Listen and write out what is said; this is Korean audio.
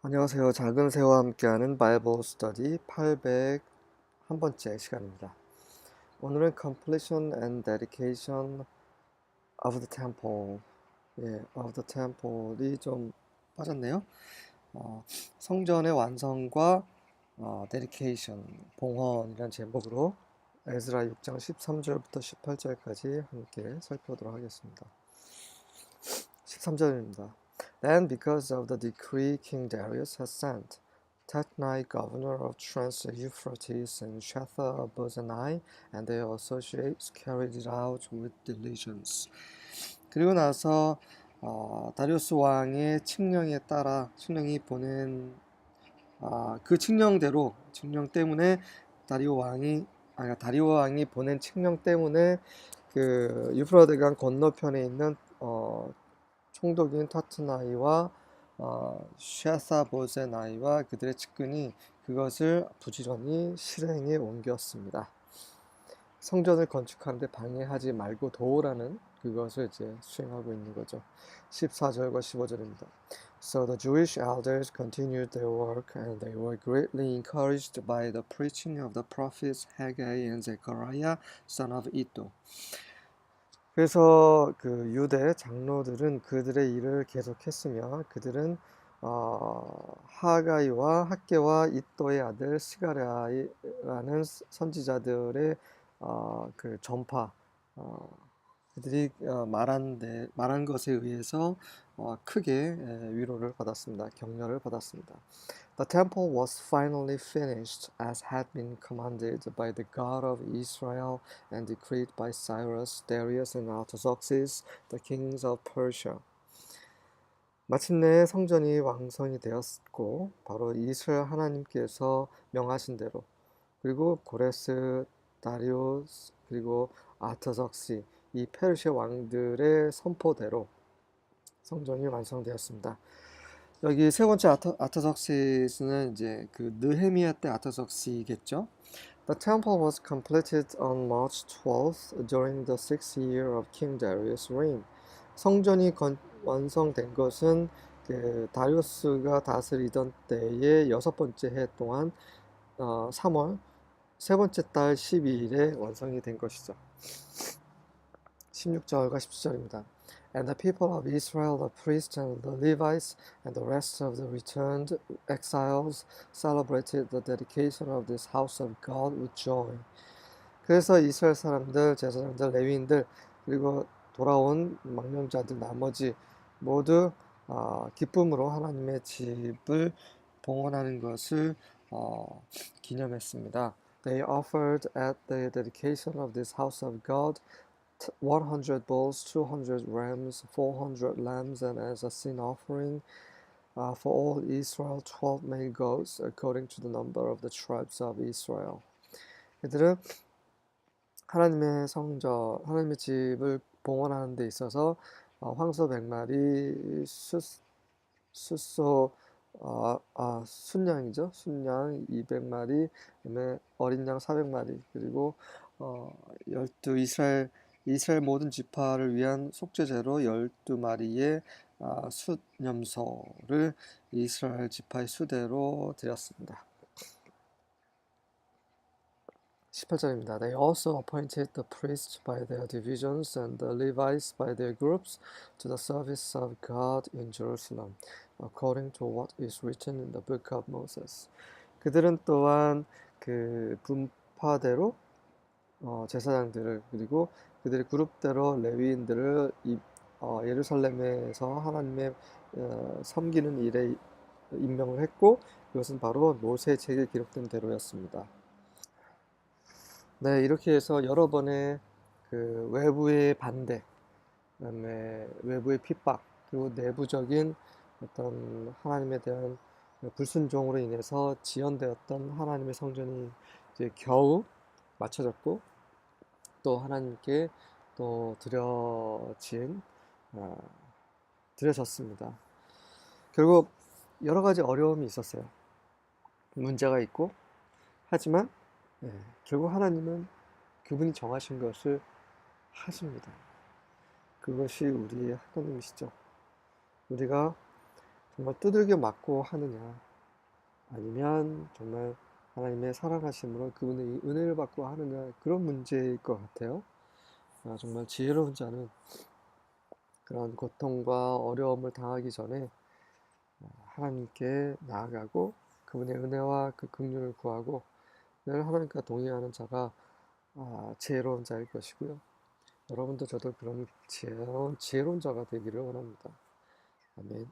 안녕하세요. 작은 새와 함께하는 바이블 스터디 801번째 시간입니다. 오늘은 completion and dedication of the temple, 예, of the temple이 좀 빠졌네요. 어, 성전의 완성과 어, dedication, 봉헌이라는 제목으로 에스라 6장 13절부터 18절까지 함께 살펴보도록 하겠습니다. 13절입니다. Then, because of the decree King Darius had sent, Tatnai, governor of Trans-Euphrates, and Shetha-Bozenai, and their associates carried it out with diligence. 그리고 나서 어, 다리우스 왕의 칙령에 따라 칙령이 보낸 아, 그 칙령대로 칙령 때문에 다리오 왕이 아니 다리오 왕이 보낸 칙령 때문에 그 유프라데강 건너편에 있는 어, 총독인 타트나이와 어, 샤사보제나이와 그들의 측근이 그것을 부지런히 실행에 옮겼습니다. 성전을 건축하는데 방해하지 말고 도우라는 그것을 이제 수행하고 있는 거죠. 14절과 15절입니다. So the Jewish elders continued their work, and they were greatly encouraged by the preaching of the prophets Haggai and Zechariah, son of Iddo. 그래서 그 유대 장로들은 그들의 일을 계속했으며 그들은 어, 하가이와 학계와 이또의 아들 스가랴라는 선지자들의 어, 그 전파 어, 그들이 어, 말한 데, 말한 것에 의해서 어, 크게 에, 위로를 받았습니다. 격려를 받았습니다. The temple was finally finished as had been commanded by the God of Israel and decreed by Cyrus, Darius, and Artaxerxes, the kings of Persia. 마침내 성전이 완성이 되었고 바로 이스라엘 하나님께서 명하신 대로 그리고 고레스, 다리오스 그리고 아타석시 이 페르시아 왕들의 선포대로 성전이 완성되었습니다. 여기 세 번째 아타, 아타석시스는 이제 그 느헤미야 때 아타석시겠죠. The temple was completed on March 12th during the sixth year of King Darius' reign. 성전이 건, 완성된 것은 그 다리우스가 다스리던 때의 여섯 번째 해 동안 어, 3월 세 번째 달 12일에 완성이 된 것이죠. 16절과 17절입니다. And the people of Israel, the priests and the Levites, and the rest of the returned exiles celebrated the dedication of this house of God with joy. 그래서 이스라엘 사람들, 제사장들, 레위인들, 그리고 돌아온 망명자들 나머지 모두 어, 기쁨으로 하나님의 집을 봉헌하는 것을 어, 기념했습니다. They offered at the dedication of this house of God 100 bulls, 200 rams, 400 lambs, and as a sin offering uh, for all Israel, 12 male goats, according to the number of the tribes of Israel. 그들은 하나님의 성전, 하나님의 집을 봉헌하는 데 있어서 어, 황소 100마리, 숫, 숫소, 어, 아, 순양이죠. 순양 200마리, 그다음에 어린 양 400마리, 그리고 어, 12 이스라엘 이스라엘 모든 지파를 위한 속죄제로 12마리의 아, 숫염소를 이스라엘 지파의 수대로 드렸습니다. 18절입니다. They also appointed the priests by their divisions and the Levites by their groups to the service of God in Jerusalem, according to what is written in the book of Moses. 그들은 또한 그 분파대로 어, 제사장들을 그리고 그들의 그룹대로 레위인들을 이, 어, 예루살렘에서 하나님의 어, 섬기는 일에 임명을 했고 그것은 바로 모세 책에 기록된 대로였습니다. 네, 이렇게 해서 여러 번의 그 외부의 반대, 그다음에 외부의 핍박, 그리고 내부적인 어떤 하나님에 대한 불순종으로 인해서 지연되었던 하나님의 성전이 이제 겨우 맞춰졌고 또 하나님께 또 드려진 어, 드려졌습니다. 결국 여러 가지 어려움이 있었어요. 문제가 있고 하지만 예, 결국 하나님은 그분이 정하신 것을 하십니다. 그것이 우리의 하나님이시죠. 우리가 정말 두들겨 맞고 하느냐, 아니면 정말 하나님의 사랑하심으로 그분의 이 은혜를 받고 하느냐, 그런 문제일 것 같아요. 아, 정말 지혜로운 자는 그런 고통과 어려움을 당하기 전에 하나님께 나아가고 그분의 은혜와 그 긍휼을 구하고 늘 하나님과 동의하는 자가 아, 지혜로운 자일 것이고요. 여러분도 저도 그런 지혜로운, 지혜로운 자가 되기를 원합니다. 아멘.